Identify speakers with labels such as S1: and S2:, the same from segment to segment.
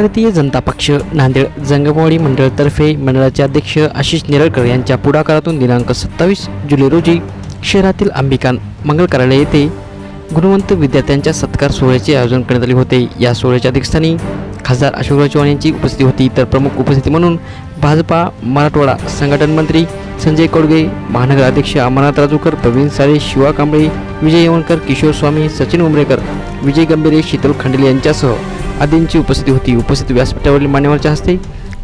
S1: भारतीय जनता पक्ष नांदेड जंगमवाडी मंडळातर्फे मंडळाचे अध्यक्ष आशिष निरळकर यांच्या पुढाकारातून दिनांक सत्तावीस जुलै रोजी शहरातील अंबिका मंगल कार्यालय येथे गुणवंत विद्यार्थ्यांच्या सत्कार सोहळ्याचे आयोजन करण्यात आले होते. या सोहळ्याच्या अध्यक्षस्थानी खासदार अशोकराव चव्हाण यांची उपस्थिती होती. तर प्रमुख उपस्थिती म्हणून भाजपा मराठवाडा संघटन मंत्री संजय कोडगे महानगर अध्यक्ष अमरनाथ राजूकर प्रवीण साळे शिवा कांबळे विजय येवणकर किशोर स्वामी सचिन उमरेकर विजय गंभीरे शीतल खंडेले यांच्यासह आदींची उपस्थिती होती. उपस्थित व्यासपीठावरील मान्यवरांच्या हस्ते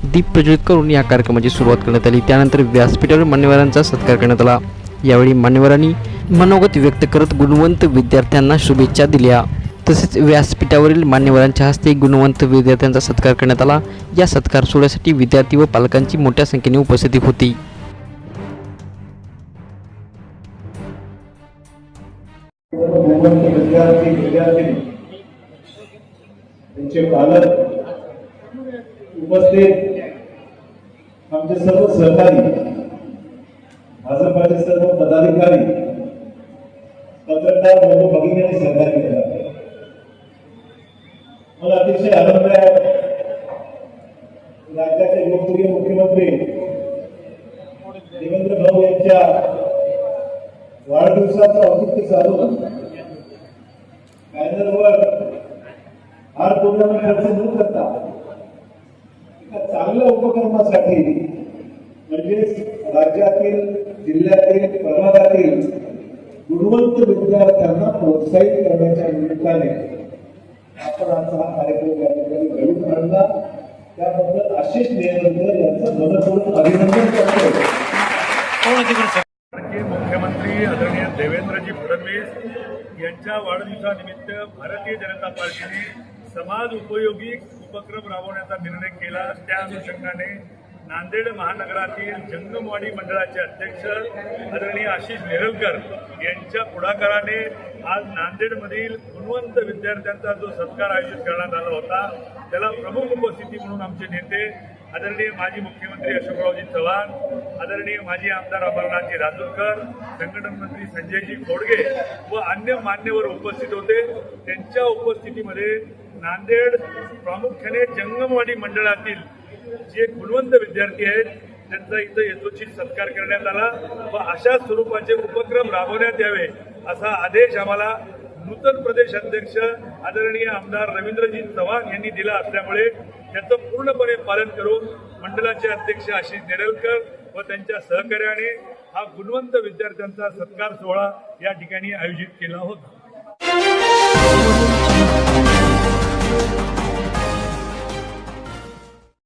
S1: दीप प्रज्वलित करून या कार्यक्रमाची सुरुवात करण्यात आली. त्यानंतर व्यासपीठावर मान्यवरांचा सत्कार करण्यात आला. यावेळी मान्यवरांनी मनोगत व्यक्त करत गुणवंत विद्यार्थ्यांना शुभेच्छा दिल्या. तसेच व्यासपीठावरील मान्यवरांच्या हस्ते गुणवंत विद्यार्थ्यांचा सत्कार करण्यात आला. या सत्कार सोहळ्यासाठी विद्यार्थी व पालकांची मोठ्या संख्येने उपस्थिती होती.
S2: विद्यार्थी त्यांचे पालक उपस्थित आमचे सर्व सहकारी भाजपाचे सर्व पदाधिकारी पत्रकार बंधू भगिनी आणि सहकारी मला अतिशय आनंद आहे. राज्याचे लोकप्रिय मुख्यमंत्री देवेंद्र भाऊ यांच्या वाढदिवसाचं औचित्य चालू बॅनरवर हार पूर्ण खर्च न करता. एका चांगल्या उपक्रमासाठी म्हणजेच राज्यातील जिल्ह्यातील प्रभागातील गुणवंत विद्यार्थ्यांना प्रोत्साहित करण्याच्या निमित्ताने आपण आजचा हा कार्यक्रम या ठिकाणी घडून आणला. त्याबद्दल आशिष नेरकर यांचं मनपूर्वक अभिनंदन करतो.
S3: मुख्यमंत्री आदरणीय देवेंद्रजी फडणवीस यांच्या वाढदिवसानिमित्त भारतीय जनता पार्टीने समाज उपयोगी उपक्रम राबवण्याचा निर्णय केला. त्या अनुषंगाने नांदेड महानगरातील जंगमवाडी मंडळाचे अध्यक्ष आदरणीय आशिष नेरलकर यांच्या पुढाकाराने आज नांदेडमधील गुणवंत विद्यार्थ्यांचा जो सत्कार आयोजित करण्यात आला होता त्याला प्रमुख उपस्थिती म्हणून आमचे नेते आदरणीय माजी मुख्यमंत्री अशोकरावजी चव्हाण आदरणीय माजी आमदार अमरनाथजी राजूरकर संघटन मंत्री संजयजी खोडगे व अन्य मान्यवर उपस्थित होते. त्यांच्या उपस्थितीमध्ये नांदेड प्रामुख्याने जंगमवाडी मंडळातील जे गुणवंत विद्यार्थी आहेत त्यांचा इथं यथोचित सत्कार करण्यात आला व अशा स्वरूपाचे उपक्रम राबवण्यात यावे असा आदेश आम्हाला नूतन प्रदेश अध्यक्ष आदरणीय आमदार रवींद्रजी चव्हाण यांनी दिला असल्यामुळे त्याचं पूर्णपणे पालन करून मंडळाचे अध्यक्ष आशिष नेरलकर व त्यांच्या सहकार्याने हा गुणवंत विद्यार्थ्यांचा सत्कार सोहळा या ठिकाणी आयोजित केला होता.